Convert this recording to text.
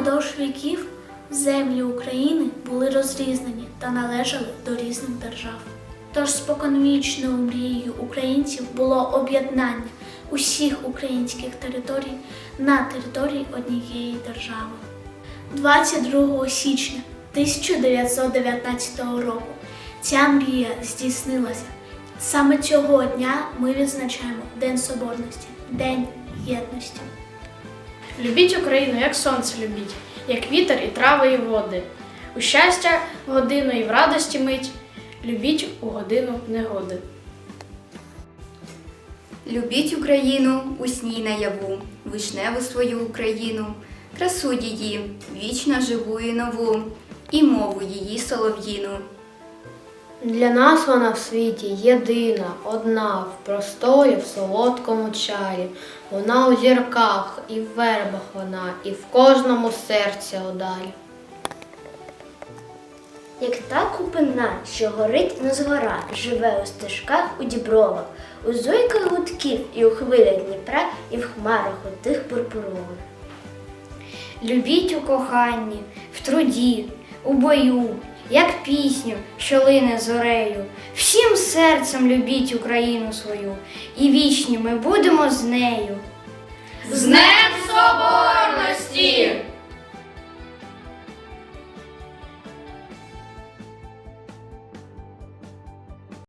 Упродовж віків землі України були розрізнені та належали до різних держав. Тож споконвічною мрією українців було об'єднання усіх українських територій на території однієї держави. 22 січня 1919 року ця мрія здійснилася. Саме цього дня ми відзначаємо День Соборності, День єдності. Любіть Україну, як сонце любіть, як вітер і трави, і води. У щастя годину і в радості мить, любіть у годину негоди. Любіть Україну у сні наяву, вишневу свою Україну, красу її, вічно живу і нову, і мову її солов'їну. Для нас вона в світі єдина, одна, в просторі, в солодкому чарі. Вона у зірках і в вербах вона, і в кожному серці ударі. Як та купина, що горить на згора, живе у стежках у дібровах, у зойках гудків і у хвилях Дніпра, і в хмарах у тих пурпурових. Любіть у коханні, в труді, у бою, як пісню, що лине зорею. Всім серцем любіть Україну свою, і вічні ми будемо з нею. З Соборності!